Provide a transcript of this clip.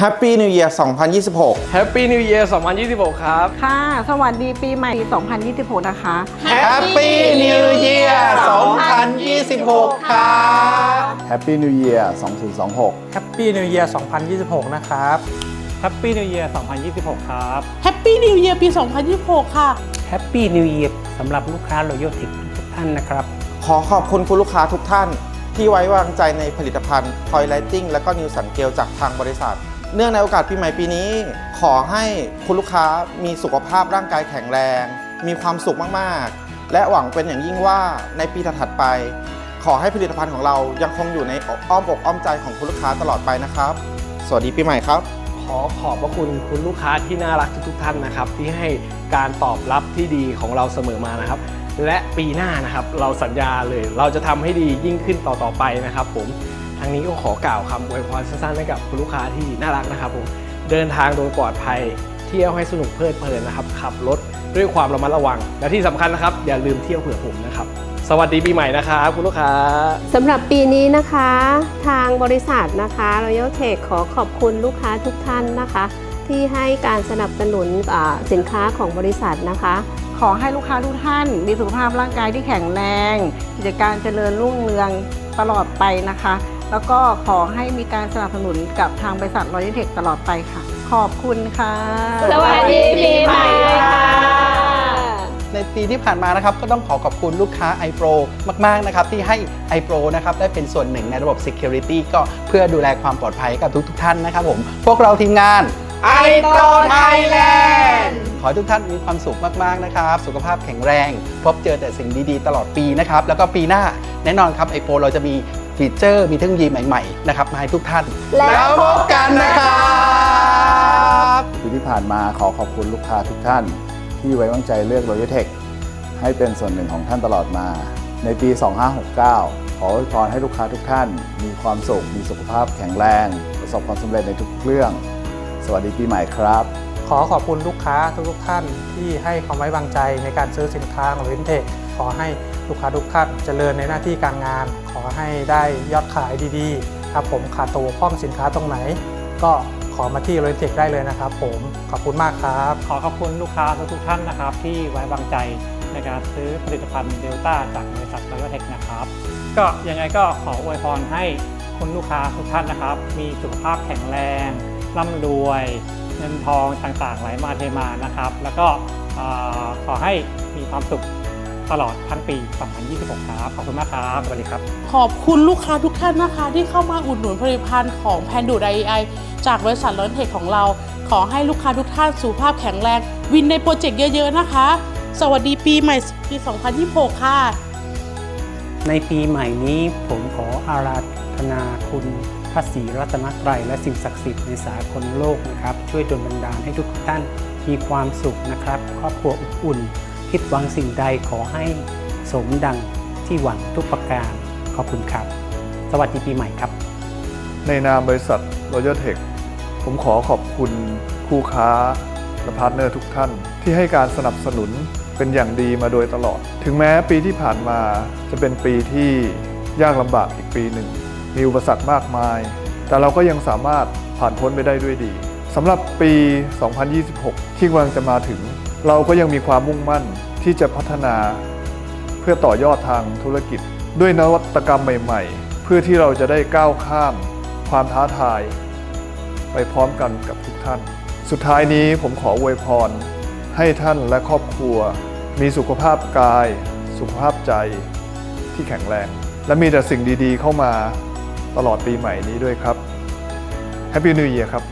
Happy New Year 2026 Happy New Year 2026 ครับ ค่ะ สวัสดีปีใหม่ 2026 นะคะ Happy New Year 2026 ครับ Happy New Year 2026 Happy New Year 2026 นะครับ Happy New Year 2026 ครับแฮปปี้นิวเยียร์ปี 2026 ค่ะ Happy New Year สำหรับลูกค้า Royal Tech ทุกท่านนะครับ ขอขอบคุณคุณลูกค้าทุกท่านที่ไว้วางใจในผลิตภัณฑ์ Toy Lighting และก็นิวสันเกลจากทางบริษัท เนื่องในโอกาสปีใหม่ปีนี้ ขอให้คุณลูกค้ามีสุขภาพร่างกายแข็งแรง มีความสุขมากๆ และหวังเป็นอย่างยิ่งว่าในปีถัดไป ขอให้ผลิตภัณฑ์ของเรายังคงอยู่ในอ้อมอกอ้อมใจของคุณลูกค้าตลอดไปนะครับ สวัสดีปีใหม่ครับ ขอขอบพระคุณคุณลูกค้าที่น่ารักทุกๆท่านนะครับ ที่ให้การตอบรับที่ดีของเราเสมอมานะครับ และปีหน้านะครับเราสัญญาเลยเราจะทำให้ดียิ่งขึ้นต่อๆไปนะครับผมางนี้ก็ขอกล่าวคำอวยพรสั้นๆให้กับคุณลูกค้าที่น่ารักนะครับผมเดินทางโดยปลอดภัยเที่ยวให้สนุกเพลิดเพลินนะครับขับรถด้วยความระมัดระวัง และที่สำคัญนะครับ อย่าลืมเที่ยวเผื่อผมนะครับ สวัสดีปีใหม่นะครับคุณลูกค้าสำหรับปีนี้นะคะ ทางบริษัทนะคะ Royal Tech ขอขอบคุณลูกค้าทุกท่านนะคะ ที่ให้การสนับสนุนอ่าสินค้าของบริษัทนะคะ ขอให้ลูกค้าทุกท่าน มีสุขภาพร่างกายที่แข็งแรง กิจการเจริญรุ่งเรืองตลอดไปนะคะ แล้วก็ขอให้มีการสนับสนุนกับทางบริษัทรอยัลเทคตลอดไปค่ะ ขอบคุณค่ะ สวัสดีปีใหม่ค่ะในปีที่ผ่านมานะครับก็ต้องขอขอบคุณลูกค้า iPro มาก ๆ นะครับ ที่ให้ iPro นะครับได้เป็นส่วนหนึ่งในระบบ Security ก็เพื่อดูแลความปลอดภัยกับทุก ๆ ท่านนะครับผม พวกเราทีมงาน iPro Thailand ขอให้ทุกท่านมีความสุขมาก ๆ นะครับ สุขภาพแข็งแรง พบเจอแต่สิ่งดี ๆ ตลอดปีนะครับ แล้วก็ปีหน้าแน่นอนครับ iPro เราจะมี ฟีเจอร์มีเทคโนโลยีใหม่ๆนะครับมาให้ทุกท่าน แล้วพบกันนะครับปีที่ผ่านมาขอขอบคุณลูกค้าทุกท่าน ที่ไว้วางใจเลือก Royal Tech ให้เป็นส่วนหนึ่งของท่านตลอดมา ในปี 2569 ขออวยพรให้ลูกค้าทุกท่าน มีความสุข มีสุขภาพแข็งแรง ประสบความสำเร็จในทุกเรื่อง สวัสดีปีใหม่ครับ ขอขอบคุณลูกค้าทุกๆท่านที่ให้ความไว้วางใจในการซื้อสินค้าของ Royal Tech ขอให้ลูกค้าทุกท่านเจริญในหน้าที่การงาน ขอให้ได้ยอดขายดีๆครับผมขาดตัวบกพร่องสินค้าตรงไหน ก็ขอมาที่ Royal Tech ได้เลยนะครับ ผมขอบคุณมากครับ ขอขอบคุณลูกค้าทุกท่านนะครับ ที่ไว้วางใจในการซื้อผลิตภัณฑ์เดลต้าจากบริษัท Royal Tech นะครับ ก็ยังไงก็ขออวยพรให้คุณลูกค้าทุกท่านนะครับ มีสุขภาพแข็งแรงร่ำรวย งินทองต่างๆไหลมาเทมานะครับ แล้วก็เอ่อขอให้มีความสุขตลอดทั้งปี 2026 ครับ ขอบคุณมากครับ สวัสดีครับ ขอบคุณลูกค้าทุกท่านนะคะ ที่เข้ามาอุดหนุนผลิตภัณฑ์ของแพนดูไดไอจากบริษัทลอนเทคของเรา ขอให้ลูกค้าทุกท่านสุขภาพแข็งแรง วินในโปรเจกต์เยอะ ๆ นะคะ สวัสดีปีใหม่ปี 2026 ค่ะ ในปีใหม่นี้ผมขออาราธนาคุณ พระศรีรัตนตรัยและสิ่งศักดิ์สิทธิ์ในสากลโลกนะครับ ช่วยดลบันดาลให้ทุกท่านมีความสุขนะครับ ครอบครัวอบอุ่น คิดหวังสิ่งใดขอให้สมดังที่หวังทุกประการ ขอบคุณครับ สวัสดีปีใหม่ครับ ในนามบริษัท Royal Tech ผมขอขอบคุณคู่ค้าและพาร์ทเนอร์ทุกท่าน ที่ให้การสนับสนุนเป็นอย่างดีมาโดยตลอด ถึงแม้ปีที่ผ่านมาจะเป็นปีที่ยากลำบากอีกปีหนึ่ง มีอุปสรรคมากมาย แต่เราก็ยังสามารถผ่านพ้นไปได้ด้วยดีสำหรับปี 2026 ที่กำลังจะมาถึง เราก็ยังมีความมุ่งมั่นที่จะพัฒนา เพื่อต่อยอดทางธุรกิจ ด้วยนวัตกรรมใหม่ ๆ เพื่อที่เราจะได้ก้าวข้าม ความท้าทาย ไปพร้อมกันกับทุกท่าน สุดท้ายนี้ผมขออวยพร ให้ท่านและครอบครัว มีสุขภาพกาย สุขภาพใจที่แข็งแรง และมีแต่สิ่งดีๆ เข้ามา ตลอดปีใหม่นี้ด้วยครับ Happy New Year ครับ